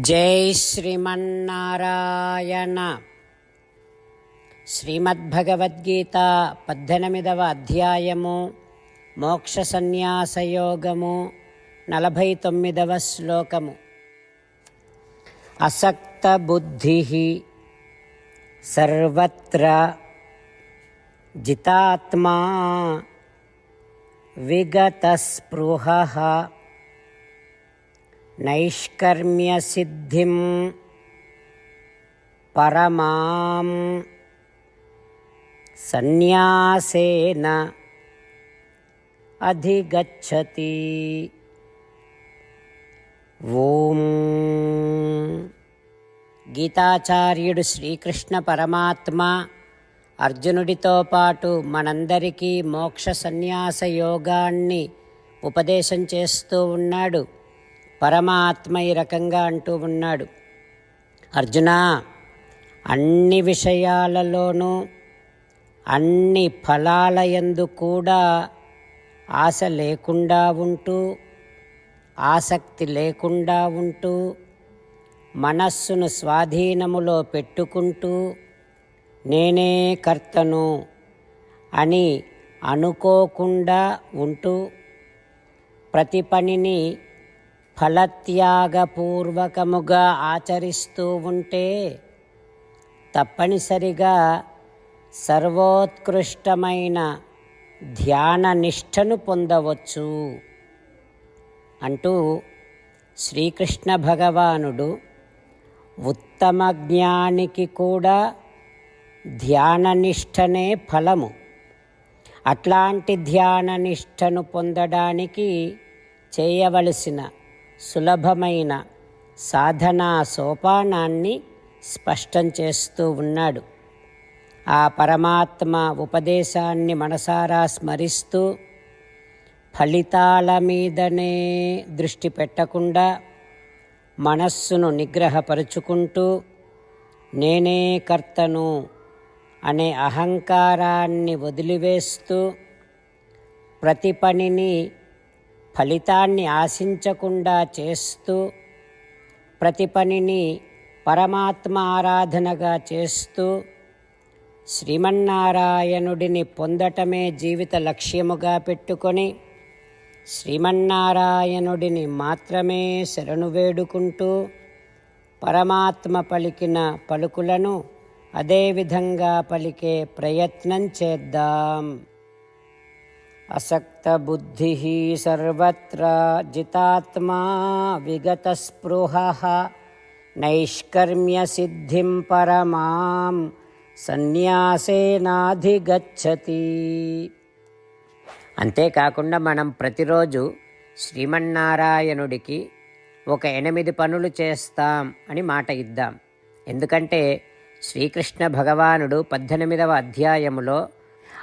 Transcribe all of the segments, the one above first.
జై శ్రీమన్నారాయణ. శ్రీమద్భగవద్గీత పద్దెనిమిదవ అధ్యాయము మోక్ష సన్యాసయోగము నలభై తొమ్మిదవ శ్లోకము. అసక్త బుద్ధి సర్వత్ర జితాత్మా విగతస్పృహ నైష్కర్మ్యసిద్ధిం పరమాం సన్యాసేన అధిగచ్చతి ఓం గీతాచార్యుడు శ్రీకృష్ణ పరమాత్మ అర్జునుడితో పాటు మనందరికీ మోక్ష సన్యాస యోగాన్ని ఉపదేశం చేస్తూ ఉన్నాడు. పరమాత్మ ఈ రకంగా అంటూ ఉన్నాడు. అర్జున అన్ని విషయాలలోనూ అన్ని ఫలాల యందు కూడా ఆశ లేకుండా ఉంటూ ఆసక్తి లేకుండా ఉంటూ మనస్సును స్వాధీనములో పెట్టుకుంటూ నేనే కర్తను అని అనుకోకుండా ఉంటూ ప్రతి పనిని ఫలత్యాగపూర్వకముగా ఆచరిస్తూ ఉంటే తప్పనిసరిగా సర్వోత్కృష్టమైన ధ్యాన నిష్టను పొందవచ్చు. అంటూ శ్రీకృష్ణ భగవానుడు ఉత్తమ జ్ఞానికి కూడా ధ్యాననిష్టనే ఫలము. అట్లాంటి ధ్యాననిష్టను పొందడానికి చేయవలసిన సులభమైన సాధనా సోపానాన్ని స్పష్టం చేస్తూ ఉన్నాడు. ఆ పరమాత్మ ఉపదేశాన్ని మనసారా స్మరిస్తూ ఫలితాల మీదనే దృష్టి పెట్టకుండా మనస్సును నిగ్రహపరుచుకుంటూ నేనే కర్తను అనే అహంకారాన్ని వదిలివేస్తూ ప్రతి పనిని ఫలితాన్ని ఆశించకుండా చేస్తూ ప్రతి పనిని పరమాత్మ ఆరాధనగా చేస్తూ శ్రీమన్నారాయణుడిని పొందటమే జీవిత లక్ష్యముగా పెట్టుకొని శ్రీమన్నారాయణుడిని మాత్రమే శరణు వేడుకుంటూ పరమాత్మ పలికిన పలుకులను అదేవిధంగా పలికే ప్రయత్నం చేద్దాం. असक्तबुद्धिः सर्वत्र जितात्मा विगतस्पृहः नैष्कर्म्यसिद्धिं परमां సన్యాసేనాధిగచ్చతి అంతేకాకుండా మనం ప్రతిరోజు శ్రీమన్నారాయణుడికి ఒక ఎనిమిది పనులు చేస్తాం అని మాట ఇద్దాం ఎందుకంటే శ్రీకృష్ణ భగవానుడు పద్దెనిమిదవ అధ్యాయములో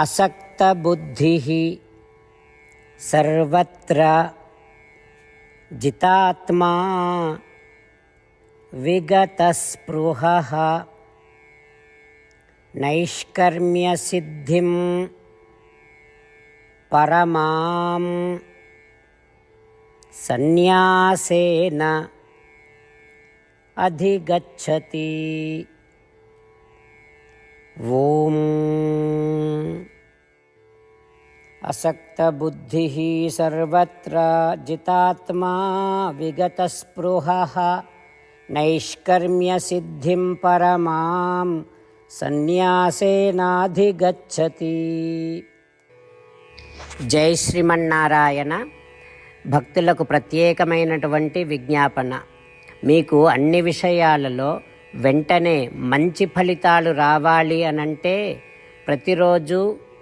असक्तबुद्धिः सर्वत्र जितात्मा विगतस्पृहः नैष्कर्म्यसिद्धिं परमां सन्न्यासेन अधिगच्छति। ॐ असक्तबुद्धिः सर्वत्र जितात्मा विगतस्पृहः నైష్కర్మ్యసిద్ధిం పరమాం సన్యాసేనాధిగచ్చతి జై శ్రీమన్నారాయణ భక్తులకు ప్రత్యేకమైనటువంటి విజ్ఞాపన మీకు అన్ని విషయాలలో వెంటనే మంచి ఫలితాలు రావాలి అనంటే ప్రతిరోజు